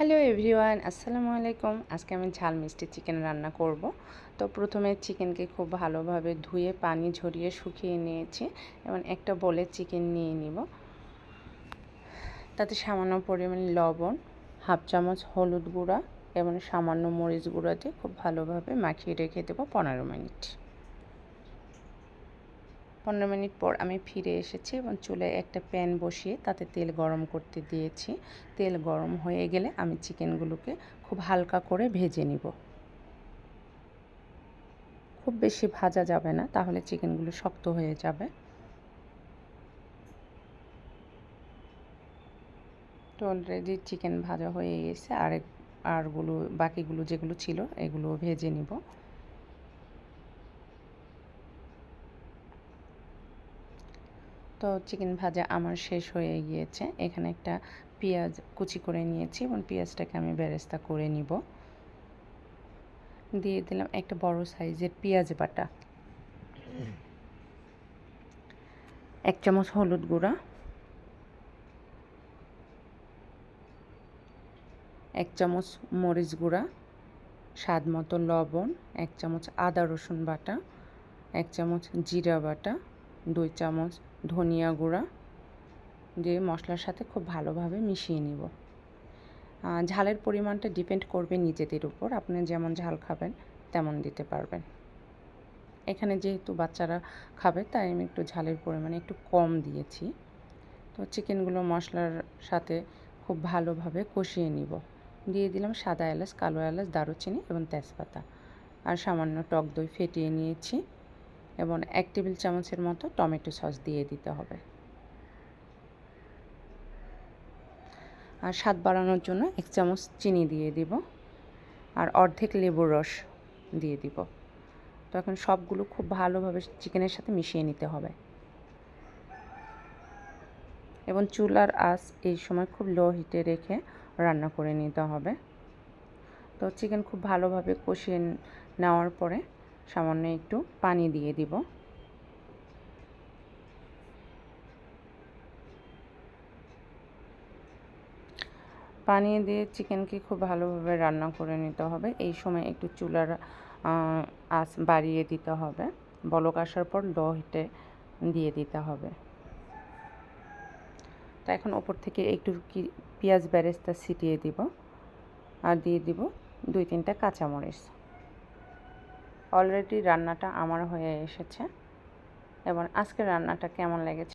Hello everyone, আসসালামু আলাইকুম। আজকে আমি ঝাল মিষ্টি চিকেন রান্না করব। তো প্রথমে চিকেনকে খুব ভালোভাবে ধুয়ে, পানি ঝরিয়ে শুকিয়ে নিয়েছি। এবং একটা বলে চিকেন নিয়ে নিব। তাতে সামান্য পরিমাণ লবণ, হাফ চামচ হলুদ গুঁড়া এবং সামান্য মরিচ গুঁড়া দিয়ে খুব ভালোভাবে মাখিয়ে রেখে দেবো পনেরো মিনিট। পনেরো মিনিট পর আমি ফিরে এসেছি এবং চুলে একটা প্যান বসিয়ে তাতে তেল গরম করতে দিয়েছি। তেল গরম হয়ে গেলে আমি চিকেনগুলোকে খুব হালকা করে ভেজে নিব। খুব বেশি ভাজা যাবে না, তাহলে চিকেনগুলো শক্ত হয়ে যাবে। তো অলরেডি চিকেন ভাজা হয়ে গেছে আর আরগুলো বাকিগুলো যেগুলো ছিল, এগুলো ভেজে নিব। তো চিকেন ভাজা আমার শেষ হয়ে গিয়েছে। এখানে একটা পেঁয়াজ কুচি করে নিয়েছি এবং পেঁয়াজটাকে আমি বেরেস্তা করে নিব। দিয়ে দিলাম একটা বড় সাইজের পেঁয়াজ বাটা। এক চামচ হলুদ গুঁড়া। এক চামচ মরিচ গুঁড়া। স্বাদ মতো লবণ। এক চামচ আদা রসুন বাটা। এক চামচ জিরা বাটা। দুই চামচ ধনিয়া গুঁড়া দিয়ে মশলার সাথে খুব ভালোভাবে মিশিয়ে নিব। ঝালের পরিমাণটা ডিপেন্ড করবে নিজেদের উপর। আপনি যেমন ঝাল খাবেন, তেমন দিতে পারবেন। এখানে যেহেতু বাচ্চারা খাবে, তাই আমি একটু ঝালের পরিমাণ একটু কম দিয়েছি। তো চিকেনগুলো মশলার সাথে খুব ভালোভাবে কষিয়ে নিব। দিয়ে দিলাম সাদা এলাচ, কালো এলাচ, দারুচিনি এবং তেজপাতা। আর সামান্য টক দই ফেটিয়ে নিয়েছি। এবং এক টেবিল চামচের মতো টমেটো সস দিয়ে দিতে হবে। আর স্বাদ বাড়ানোর জন্য এক চামচ চিনি দিয়ে দিব আর অর্ধেক লেবুর রস দিয়ে দিব। তো এখন সবগুলো খুব ভালোভাবে চিকেনের সাথে মিশিয়ে নিতে হবে। এবং চুলার আঁচ এই সময় খুব লো হিটে রেখে রান্না করে নিতে হবে। তো চিকেন খুব ভালোভাবে কষিয়ে নেওয়ার পরে সামান্য একটু পানি দিয়ে দিব। পানি দিয়ে চিকেনকে খুব ভালোভাবে রান্না করে নিতে হবে। এই সময় একটু চুলার আঁচ বাড়িয়ে দিতে হবে। বলক আসার পর লো হিটে দিয়ে দিতে হবে। তো এখন ওপর থেকে একটু কি, পেঁয়াজ বেরেস্তা ছিটিয়ে দিব। আর দিয়ে দিব দুই তিনটা কাঁচামরিচ। অলরেডি রান্নাটা আমার হয়ে এসেছে। এবং আজকে রান্নাটা কেমন লেগেছে?